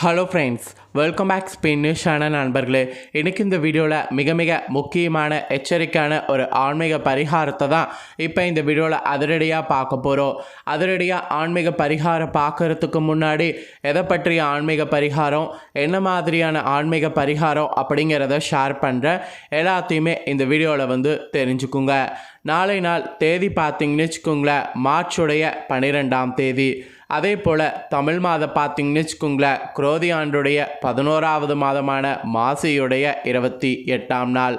Hello friends welcome back ஸ்பெயினிஷான நண்பர்களே. இன்றைக்கி இந்த வீடியோவில் மிக மிக முக்கியமான எச்சரிக்கையான ஒரு ஆன்மீக பரிகாரத்தை தான் இப்போ இந்த வீடியோவில் அதிரடியாக பார்க்க போகிறோம் அதிரடியாக ஆன்மீக பரிகாரம் பார்க்கறதுக்கு முன்னாடி எதை பற்றிய ஆன்மீக பரிகாரம் என்ன மாதிரியான ஆன்மீக பரிகாரம் அப்படிங்கிறத ஷேர் பண்ணுறேன் எல்லாத்தையுமே இந்த வீடியோவில் வந்து தெரிஞ்சுக்குங்க. நாளை நாள் தேதி பார்த்தீங்கன்னு வச்சுக்கோங்களேன் மார்ச்சுடைய பன்னிரெண்டாம் தேதி. அதே போல் தமிழ் மாதம் பார்த்தீங்கன்னு வச்சுக்கோங்களேன் குரோதி ஆண்டுடைய பதினோராவது மாதமான மாசியுடைய இருபத்தி எட்டாம் நாள்.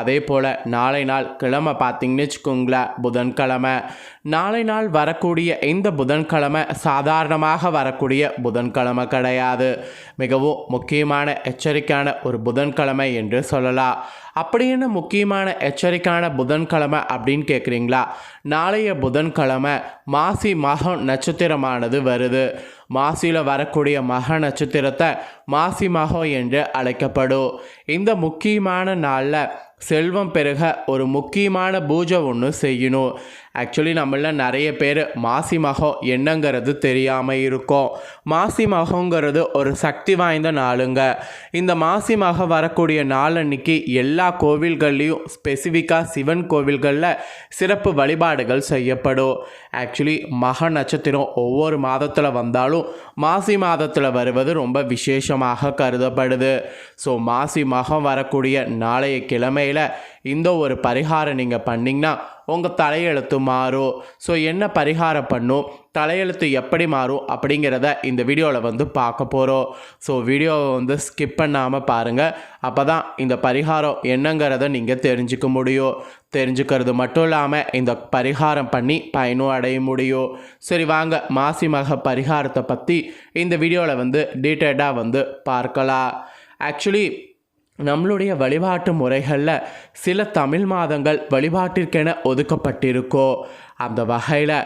அதே போல் நாளை நாள் கிழமை பார்த்தீங்கன்னு வச்சுக்கோங்களேன் புதன்கிழமை. நாளை நாள் வரக்கூடிய இந்த புதன்கிழமை சாதாரணமாக வரக்கூடிய புதன்கிழமை கிடையாது. மிகவும் முக்கியமான எச்சரிக்கையான ஒரு புதன்கிழமை என்று சொல்லலாம். அப்படி என்ன முக்கியமான எச்சரிக்கையான புதன்கிழமை அப்படின்னு கேட்குறீங்களா நாளைய புதன்கிழமை மாசி மகம் நட்சத்திரமானது வருது. மாசியில் வரக்கூடிய மக நட்சத்திரத்தை மாசி மகம் என்று அழைக்கப்படும். இந்த முக்கியமான நாளில் செல்வம் பெருக ஒரு முக்கியமான பூஜை ஒன்று செய்யணும். ஆக்சுவலி நம்மள நிறைய பேர் மாசி மகம் என்னங்கிறது தெரியாமல் இருக்கும். மாசி மகங்கிறது ஒரு சக்தி வாய்ந்த நாளுங்க. இந்த மாசி மகம் வரக்கூடிய நாள் அன்னைக்கு எல்லா கோவில்கள்லேயும் ஸ்பெசிஃபிக்காக சிவன் கோவில்களில் சிறப்பு வழிபாடுகள் செய்யப்படும். ஆக்சுவலி மக நட்சத்திரம் ஒவ்வொரு மாதத்தில் வந்தாலும் மாசி மாதத்தில் வருவது ரொம்ப விசேஷமாக கருதப்படுது. ஸோ மாசி மகம் வரக்கூடிய நாளைய கிழமையில் இந்த ஒரு பரிகாரம் நீங்கள் பண்ணிங்கன்னா உங்கள் தலையெழுத்து மாறும். ஸோ என்ன பரிகாரம் பண்ணும்? தலையெழுத்து எப்படி மாறும் அப்படிங்கிறத இந்த வீடியோவில் வந்து பார்க்க போகிறோம் ஸோ வீடியோவை வந்து ஸ்கிப் பண்ணாமல் பாருங்கள் அப்போ தான் இந்த பரிகாரம் என்னங்கிறத நீங்கள் தெரிஞ்சுக்க முடியும். தெரிஞ்சுக்கிறது மட்டும் இல்லாமல் இந்த பரிகாரம் பண்ணி பயனும் அடைய முடியும். சரி வாங்க. மாசி மக பரிகாரத்தை பற்றி இந்த வீடியோவில் வந்து டீட்டெயில்டாக வந்து பார்க்கலாம். ஆக்சுவலி நம்மளுடைய வழிபாட்டு முறைகளில் சில தமிழ் மாதங்கள் வழிபாட்டிற்கென ஒதுக்கப்பட்டிருக்கோ. அந்த வகையில்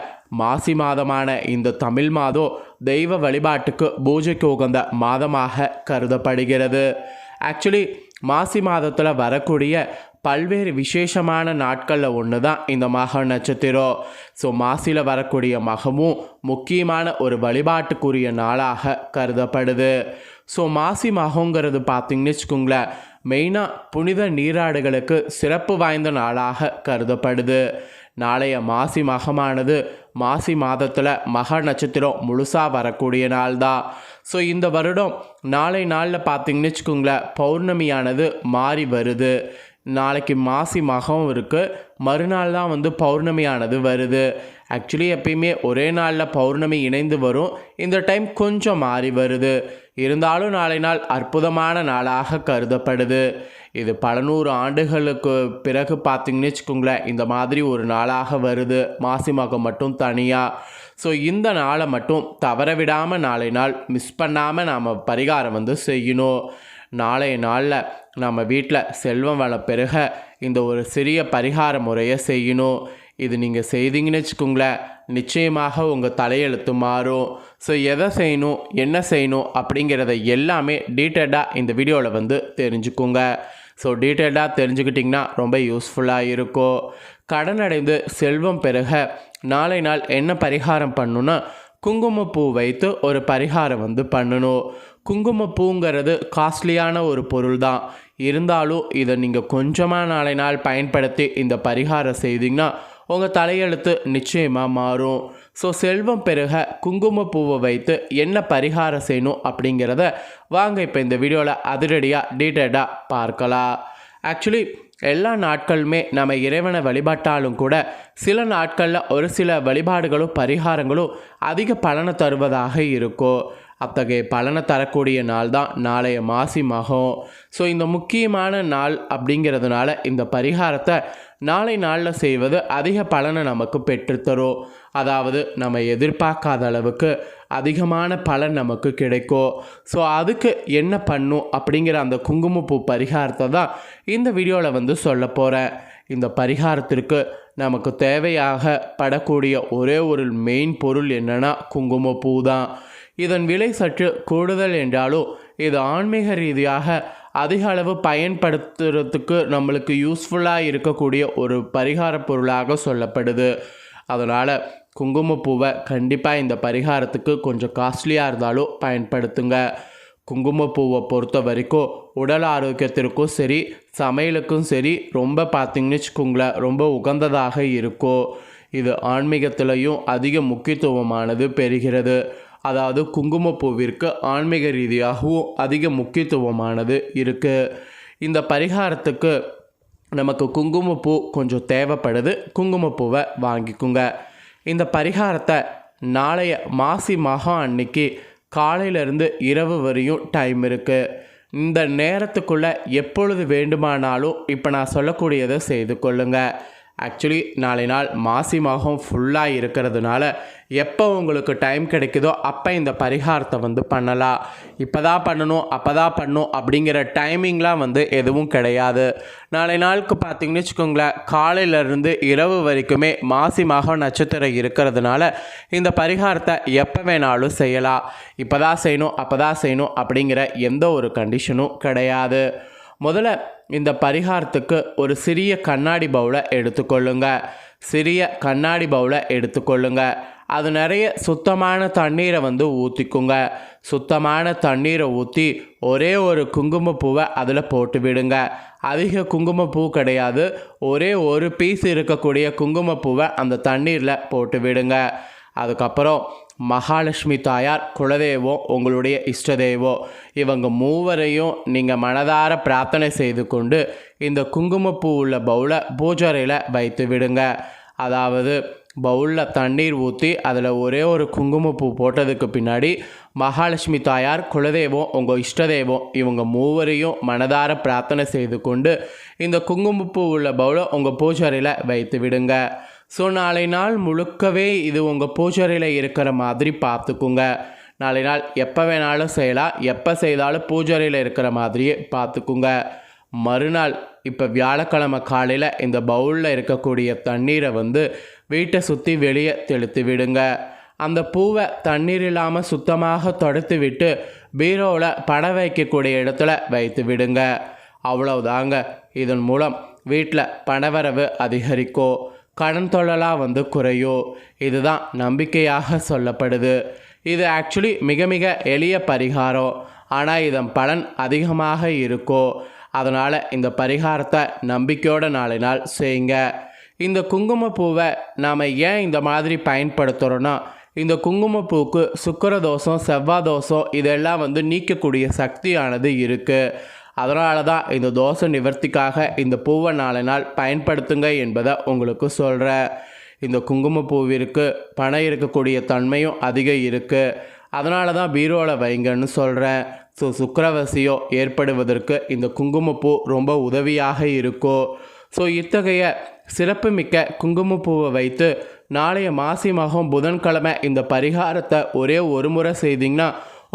மாசி மாதமான இந்த தமிழ் மாதம் தெய்வ வழிபாட்டுக்கு பூஜைக்கு உகந்த மாதமாக கருதப்படுகிறது. ஆக்சுவலி மாசி மாதத்தில் வரக்கூடிய பல்வேறு விசேஷமான நாட்களில் ஒன்று தான் இந்த மக நட்சத்திரம். ஸோ மாசியில் வரக்கூடிய மகமும் முக்கியமான ஒரு வழிபாட்டுக்குரிய நாளாக கருதப்படுது. ஸோ மாசி மகங்கிறது பார்த்திங்கன்னு வச்சுக்கோங்களேன் மெயினாக புனித நீராடுகளுக்கு சிறப்பு வாய்ந்த நாளாக கருதப்படுது. நாளைய மாசி மகமானது மாசி மாதத்தில் மக நட்சத்திரம் முழுசாக வரக்கூடிய நாள் தான் ஸோ இந்த வருடம் நாளை நாளில் பார்த்திங்கன்னு வச்சுக்கோங்களேன் பௌர்ணமியானது மாறி வருது. நாளைக்கு மாசி மகம் இருக்குது மறுநாள் தான் வந்து பௌர்ணமியானது வருது. ஆக்சுவலி எப்பயுமே ஒரே நாளில் பௌர்ணமி இணைந்து வரும். இந்த டைம் கொஞ்சம் மாறி வருது. இருந்தாலும் நாளை நாள் அற்புதமான நாளாக கருதப்படுது. இது பல நூறு ஆண்டுகளுக்கு பிறகு பார்த்திங்கன்னு வச்சுக்கோங்களேன் இந்த மாதிரி ஒரு நாளாக வருது. மாசி மகம் மட்டும் தனியாக ஸோ இந்த நாளை மட்டும் தவற விடாமல் நாளை நாள் மிஸ் பண்ணாமல் நாம் பரிகாரம் வந்து செய்யணும். நாளைய நாளில் நம்ம வீட்டில் செல்வம் வளம் பெருக இந்த ஒரு சிறிய பரிகார முறையை செய்யணும். இது நீங்கள் செய்தீங்கன்னு வச்சுக்கோங்களேன் நிச்சயமாக உங்கள் தலையெழுத்து மாறும். ஸோ எதை செய்யணும் என்ன செய்யணும் அப்படிங்கிறத எல்லாமே டீட்டெயில்டாக இந்த வீடியோவில் வந்து தெரிஞ்சுக்கோங்க. ஸோ டீட்டெயில்டாக தெரிஞ்சுக்கிட்டிங்கன்னா ரொம்ப யூஸ்ஃபுல்லாக இருக்கும். கடன் அடைந்து செல்வம் பெருக நாளை நாள் என்ன பரிகாரம் பண்ணணுன்னா குங்குமப்பூ வைத்து ஒரு பரிகாரம் வந்து பண்ணணும். குங்குமப்பூங்கிறது காஸ்ட்லியான ஒரு பொருள் தான் இருந்தாலும் இதை நீங்கள் கொஞ்சமாக நாளை நாள் பயன்படுத்தி இந்த பரிகாரம் செய்தீங்கன்னா உங்கள் தலையெழுத்து நிச்சயமாக மாறும். ஸோ செல்வம் பெருக குங்குமப்பூவை வைத்து என்ன பரிகாரம் செய்யணும் அப்படிங்கிறத வாங்க இப்போ இந்த வீடியோவில் அதிரடியாக டீட்டெயிலாக பார்க்கலாம். ஆக்சுவலி எல்லா நாட்களுமே நம்ம இறைவனை வழிபட்டாலும் கூட சில நாட்களில் ஒரு சில வழிபாடுகளும் பரிகாரங்களும் அதிக பலனை தருவதாக இருக்கும். அத்தகைய பலனை தரக்கூடிய நாள் தான் நாளைய மாசி மகம். ஸோ இந்த முக்கியமான நாள் அப்படிங்கிறதுனால இந்த பரிகாரத்தை நாளை நாளில் செய்வது அதிக பலனை நமக்கு பெற்றுத்தரும். அதாவது நம்ம எதிர்பார்க்காத அளவுக்கு அதிகமான பலன் நமக்கு கிடைக்கும். ஸோ அதுக்கு என்ன பண்ணும் அப்படிங்கிற அந்த குங்குமப்பூ பரிகாரத்தை தான் இந்த வீடியோவில் வந்து சொல்ல போகிறேன் இந்த பரிகாரத்திற்கு நமக்கு தேவையாக படக்கூடிய ஒரே ஒரு மெயின் பொருள் என்னென்னா குங்குமப்பூ தான். இதன் விலை சற்று கூடுதல் என்றாலும் இது ஆன்மீக ரீதியாக அதிக அளவு பயன்படுத்துறதுக்கு நம்மளுக்கு யூஸ்ஃபுல்லாக இருக்கக்கூடிய ஒரு பரிகார பொருளாக சொல்லப்படுது. அதனால் குங்குமப்பூவை கண்டிப்பாக இந்த பரிகாரத்துக்கு கொஞ்சம் காஸ்ட்லியாக இருந்தாலும் பயன்படுத்துங்க. குங்குமப்பூவை பொறுத்த வரைக்கும் உடல் ஆரோக்கியத்திற்கும் சரி சமையலுக்கும் சரி ரொம்ப பார்த்திங்கன்னு வச்சுக்கோங்களேன் ரொம்ப உகந்ததாக இருக்கும். இது ஆன்மீகத்திலையும் அதிக முக்கியத்துவமானது பெறுகிறது. அதாவது குங்குமப்பூவிற்கு ஆன்மீக ரீதியாகவும் அதிக முக்கியத்துவமானது இருக்குது இந்த பரிகாரத்துக்கு நமக்கு குங்குமப்பூ கொஞ்சம் தேவைப்படுது. குங்குமப்பூவை வாங்கிக்குங்க. இந்த பரிகாரத்தை நாளைய மாசி மகா அன்னைக்கு காலையிலேருந்து இரவு வரையும் டைம் இருக்குது இந்த நேரத்துக்குள்ளே எப்பொழுது வேண்டுமானாலும் இப்போ நான் சொல்லக்கூடியதை செய்து கொள்ளுங்கள் ஆக்சுவலி நாளை நாள் மாசி மாதம் ஃபுல்லாக இருக்கிறதுனால எப்போ உங்களுக்கு டைம் கிடைக்குதோ அப்போ இந்த பரிகாரத்தை வந்து பண்ணலாம். இப்போ தான் பண்ணணும் அப்போ தான் பண்ணணும் அப்படிங்கிற டைமிங்லாம் வந்து எதுவும் கிடையாது. நாளை நாளுக்கு பார்த்தீங்கன்னு வச்சுக்கோங்களேன் காலையிலேருந்து இரவு வரைக்குமே மாசி மாதம் நட்சத்திரம் இருக்கிறதுனால இந்த பரிகாரத்தை எப்போ வேணாலும் செய்யலாம். இப்போ தான் செய்யணும் அப்போ தான் செய்யணும் அப்படிங்கிற எந்த ஒரு கண்டிஷனும் கிடையாது. முதல்ல இந்த பரிகாரத்துக்கு ஒரு சிறிய கண்ணாடி பவுலை எடுத்துக்கொள்ளுங்க. சிறிய கண்ணாடி பவுலை எடுத்துக்கொள்ளுங்க. அது நிறைய சுத்தமான தண்ணீரை வந்து ஊற்றிக்குங்க சுத்தமான தண்ணீரை ஊற்றி ஒரே ஒரு குங்குமப்பூவை அதில் போட்டு விடுங்க. அதிக குங்குமப்பூ கிடையாது. ஒரே ஒரு பீஸ் இருக்கக்கூடிய குங்குமப்பூவை அந்த தண்ணீரில் போட்டு விடுங்க. அதுக்கப்புறம் மகாலட்சுமி தாயார் குலதெய்வம் உங்களுடைய இஷ்ட தெய்வம் இவங்க மூவரையும் நீங்கள் மனதார பிரார்த்தனை செய்து கொண்டு இந்த குங்குமப்பூ உள்ள பவுலை பூஜரையில் வைத்து விடுங்க. அதாவது பவுலில் தண்ணீர் ஊற்றி அதில் ஒரே ஒரு குங்குமப்பூ போட்டதுக்கு பின்னாடி மகாலட்சுமி தாயார் குலதெய்வம் உங்கள் இஷ்ட தெய்வம் இவங்க மூவரையும் மனதார பிரார்த்தனை செய்து கொண்டு இந்த குங்குமப்பூ உள்ள பவுலை உங்கள் பூஜரையில் வைத்து விடுங்க. ஸோ நாளை நாள் முழுக்கவே இது உங்கள் பூஜரையில் இருக்கிற மாதிரி பார்த்துக்குங்க. நாளை நாள் எப்போ வேணாலும் செய்யலாம். எப்போ செய்தாலும் பூஜரையில் இருக்கிற மாதிரியே பார்த்துக்குங்க. மறுநாள் இப்போ வியாழக்கிழமை காலையில் இந்த பவுலில் இருக்கக்கூடிய தண்ணீரை வந்து வீட்டை சுற்றி வெளியே தெளித்து விடுங்க. அந்த பூவை தண்ணீர் இல்லாமல் சுத்தமாக தொடத்து விட்டு பீரோவில் பட வைக்கக்கூடிய இடத்துல வைத்து விடுங்க. அவ்வளவுதாங்க. இதன் மூலம் வீட்டில் பணவரவு அதிகரிக்கும். கடன் தொழலாக வந்து குறையும் இதுதான் நம்பிக்கையாக சொல்லப்படுது. இது ஆக்சுவலி மிக மிக எளிய பரிகாரம். ஆனால் இதன் பலன் அதிகமாக இருக்கும் அதனால் இந்த பரிகாரத்தை நம்பிக்கையோட நாளை நாள் செய்யுங்க. இந்த குங்குமப்பூவை நாம் ஏன் இந்த மாதிரி பயன்படுத்துகிறோன்னா இந்த குங்குமப்பூக்கு சுக்கர தோஷம் செவ்வாய் தோஷம் இதெல்லாம் வந்து நீக்கக்கூடிய சக்தியானது இருக்குது அதனால தான் இந்த தோஷ நிவர்த்திக்காக இந்த பூவை நாளை நாள் பயன்படுத்துங்க என்பதை உங்களுக்கு சொல்கிறேன் இந்த குங்குமப்பூவிற்கு பணம் இருக்கக்கூடிய தன்மையும் அதிகம் இருக்குது அதனால தான் பீரோவில் வைங்கன்னு சொல்கிறேன் ஸோ சுக்கரவசியம் ஏற்படுவதற்கு இந்த குங்குமப்பூ ரொம்ப உதவியாக இருக்கும் ஸோ இத்தகைய சிறப்புமிக்க குங்குமப்பூவை வைத்து நாளைய மாசி மாதம் புதன்கிழமை இந்த பரிகாரத்தை ஒரே ஒரு முறை செய்தீங்கன்னா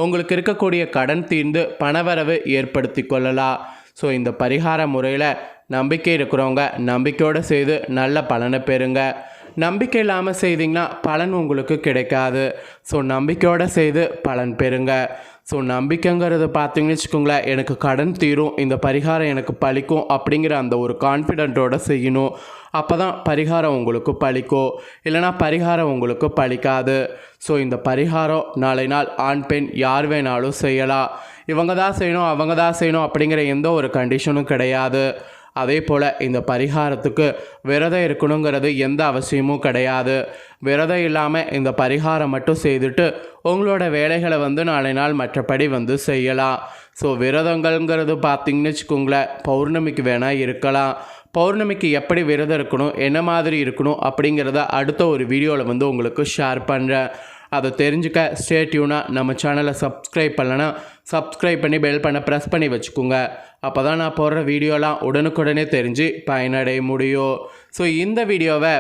உங்களுக்கு இருக்கக்கூடிய கடன் தீர்ந்து பணவரவு ஏற்படுத்தி கொள்ளலாம் ஸோ இந்த பரிகார முறையில் நம்பிக்கை இருக்கிறவங்க நம்பிக்கையோடு செய்து நல்ல பலனை பெறுங்க. நம்பிக்கை இல்லாமல் செய்தீங்கன்னா பலன் உங்களுக்கு கிடைக்காது. ஸோ நம்பிக்கையோடு செய்து பலன் பெறுங்க. ஸோ நம்பிக்கைங்கிறது பார்த்தீங்கன்னு வச்சுக்கோங்களேன் எனக்கு கடன் தீரும் இந்த பரிகாரம் எனக்கு பலிக்கும் அப்படிங்கிற அந்த ஒரு கான்ஃபிடென்ட்டோட செய்யணும். அப்போ தான் பரிகாரம் உங்களுக்கு பலிக்கும் இல்லைனா பரிகாரம் உங்களுக்கு பலிக்காது ஸோ இந்த பரிகாரம் நாளை நாள் ஆண் பெண் யார் வேணாலும் செய்யலாம். இவங்க தான் செய்யணும் அவங்க தான் செய்யணும் அப்படிங்கிற எந்த ஒரு கண்டிஷனும் கிடையாது. அதே போல் இந்த பரிகாரத்துக்கு விரதம் இருக்கணுங்கிறது எந்த அவசியமும் கிடையாது. விரதம் இல்லாமல் இந்த பரிகாரம் மட்டும் செய்துட்டு உங்களோட வேலைகளை வந்து நாளை நாள் மற்றபடி வந்து செய்யலாம். ஸோ விரதங்கள்ங்கிறது பார்த்திங்கன்னு வச்சுக்கோங்களேன் பௌர்ணமிக்கு வேணால் இருக்கலாம். பௌர்ணமிக்கு எப்படி விரதம் இருக்கணும் என்ன மாதிரி இருக்கணும் அப்படிங்கிறத அடுத்த ஒரு வீடியோவில் வந்து உங்களுக்கு ஷேர் பண்ணுறேன் அதை தெரிஞ்சுக்க ஸ்டேட்யூனாக நம்ம சேனலை சப்ஸ்கிரைப் பண்ணலன்னா சப்ஸ்கிரைப் பண்ணி பெல் பண்ண ப்ரெஸ் பண்ணி வச்சுக்கோங்க. அப்போ தான் நான் போடுற வீடியோலாம் உடனுக்குடனே தெரிஞ்சு பயனடைய முடியும். ஸோ இந்த வீடியோவை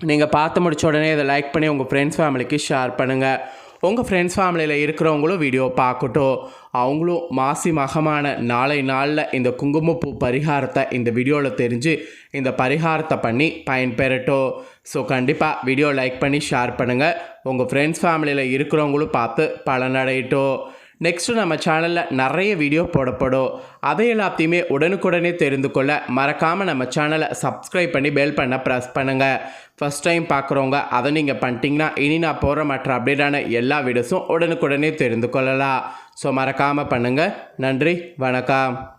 நீங்கள் பார்த்து முடிச்ச உடனே இதை லைக் பண்ணி உங்கள் ஃப்ரெண்ட்ஸ் ஃபேமிலிக்கு ஷேர் பண்ணுங்கள் உங்கள் ஃப்ரெண்ட்ஸ் ஃபேமிலியில் இருக்கிறவங்களும் வீடியோ பார்க்கட்டும். அவங்களும் மாசி மகமான நாளை நாளில் இந்த குங்குமப்பூ பரிகாரத்தை இந்த வீடியோவில் தெரிஞ்சு இந்த பரிகாரத்தை பண்ணி பயன்பெறட்டும். ஸோ கண்டிப்பாக வீடியோ லைக் பண்ணி ஷேர் பண்ணுங்கள் உங்கள் ஃப்ரெண்ட்ஸ் ஃபேமிலியில் இருக்கிறவங்களும் பார்த்து பலனடையட்டும். நெக்ஸ்ட்டு நம்ம சேனலில் நிறைய வீடியோ போடப்படும். அதை எல்லாத்தையுமே உடனுக்குடனே தெரிந்து கொள்ள மறக்காமல் நம்ம சேனலை சப்ஸ்கிரைப் பண்ணி பெல் பண்ண ப்ரெஸ் பண்ணுங்கள் ஃபஸ்ட் டைம் பார்க்குறவங்க அதை நீங்கள் பண்ணிட்டீங்கன்னா இனி நான் போகிற மற்ற அப்டேட்டான எல்லா வீடியோஸும் உடனுக்குடனே தெரிந்து கொள்ளலாம். ஸோ மறக்காமல் பண்ணுங்கள் நன்றி வணக்கம்.